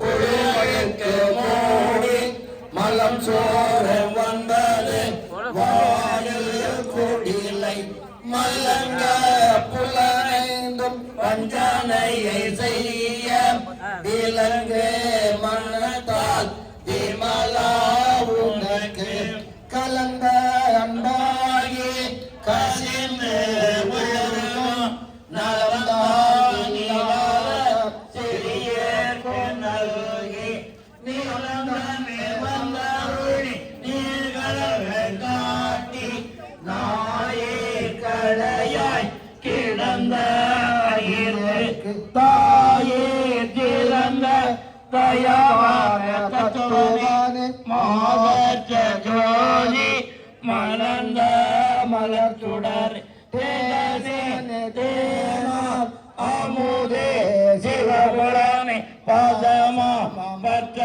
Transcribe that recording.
குழுவைக்கு மூடி மலம் சோர வந்தது. வாயில் குடிலை மல்லங்க புலனைந்தும் பஞ்சனையை செய்ய. இலங்கு மனத்தால் விமலா உனக்கு கலந்த அன்பாகி காசி இருக்கு தாயே திறந்த தயவான தத்துவானே மாதற்ற ஜோதி மலர்ந்த மலர்ச்சுடர் தேனே அமுதே சிவபுராணே பதமா பற்ற